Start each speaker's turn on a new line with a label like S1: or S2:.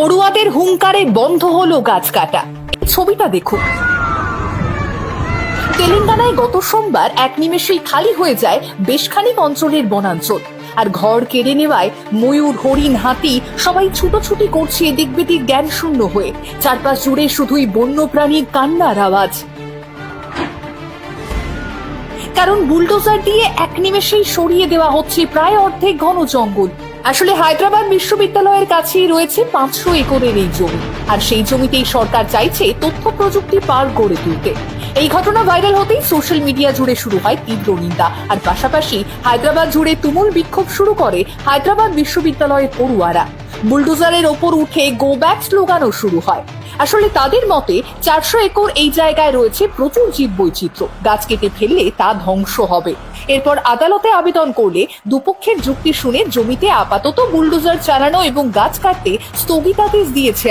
S1: পড়ুয়াদের হুঙ্কারে বন্ধ হলো গাছ কাটা। ছবিটা দেখুন। তেলেঙ্গানায় গত সোমবার এক নিমেষেই খালি হয়ে যায় বেশখানিক অঞ্চলের বনাঞ্চল। আর ঘর কেড়ে নেওয়ায় ময়ূর, হরিণ, হাতি সবাই ছুটোছুটি করছে এদিক বেদিক জ্ঞান শূন্য হয়ে। চারপাশ জুড়ে শুধুই বন্য প্রাণীর কান্নার আওয়াজ। কারণ বুলডোজার দিয়ে এক নিমেষেই সরিয়ে দেওয়া হচ্ছে প্রায় অর্ধেক ঘন জঙ্গল। আসলে হায়দ্রাবাদ বিশ্ববিদ্যালয়ের কাছেই রয়েছে পাঁচশো একরের এই জমি। আর সেই জমিতেই সরকার চাইছে তথ্য প্রযুক্তি পার গড়ে তুলতে। এই ঘটনা ভাইরাল হতেই সোশ্যাল মিডিয়া জুড়ে শুরু হয় তীব্র নিন্দা। আর পাশাপাশি হায়দ্রাবাদ জুড়ে তুমুল বিক্ষোভ শুরু করে হায়দ্রাবাদ বিশ্ববিদ্যালয়ের পড়ুয়ারা। বুলডোজারের ওপর উঠে গো ব্যাক স্লোগানও শুরু হয়। আসলে তাদের মতে চারশো একর এই জায়গায় রয়েছে প্রচুর জীব বৈচিত্র্য গাছ কেটে ফেললে তা ধ্বংস হবে। এরপর আদালতে আবেদন করলে দুপক্ষের যুক্তি শুনে জমিতে আপাতত বুলডোজার চালানো এবং গাছ কাটতে স্থগিতাদেশ দিয়েছে